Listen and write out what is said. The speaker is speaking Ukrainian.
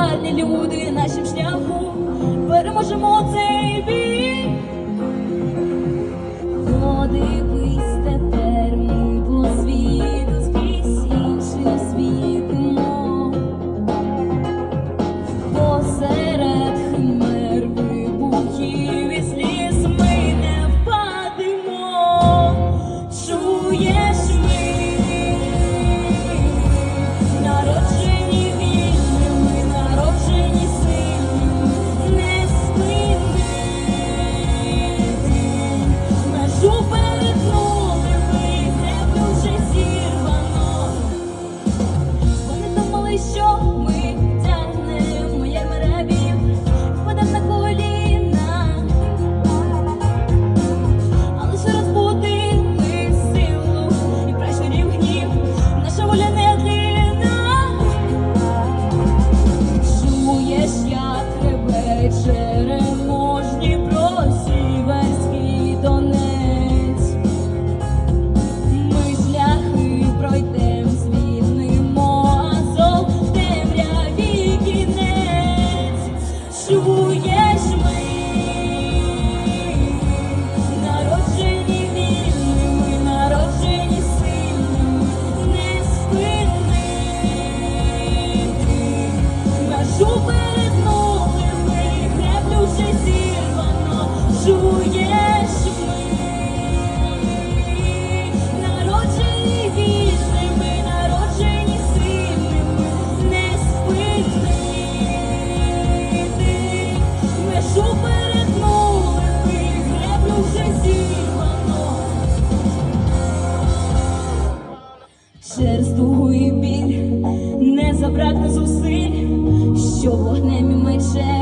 гарні люди нашим шляхом. Переможемо це. Через тугу і біль не забракне зусиль, що вогнем і мечем.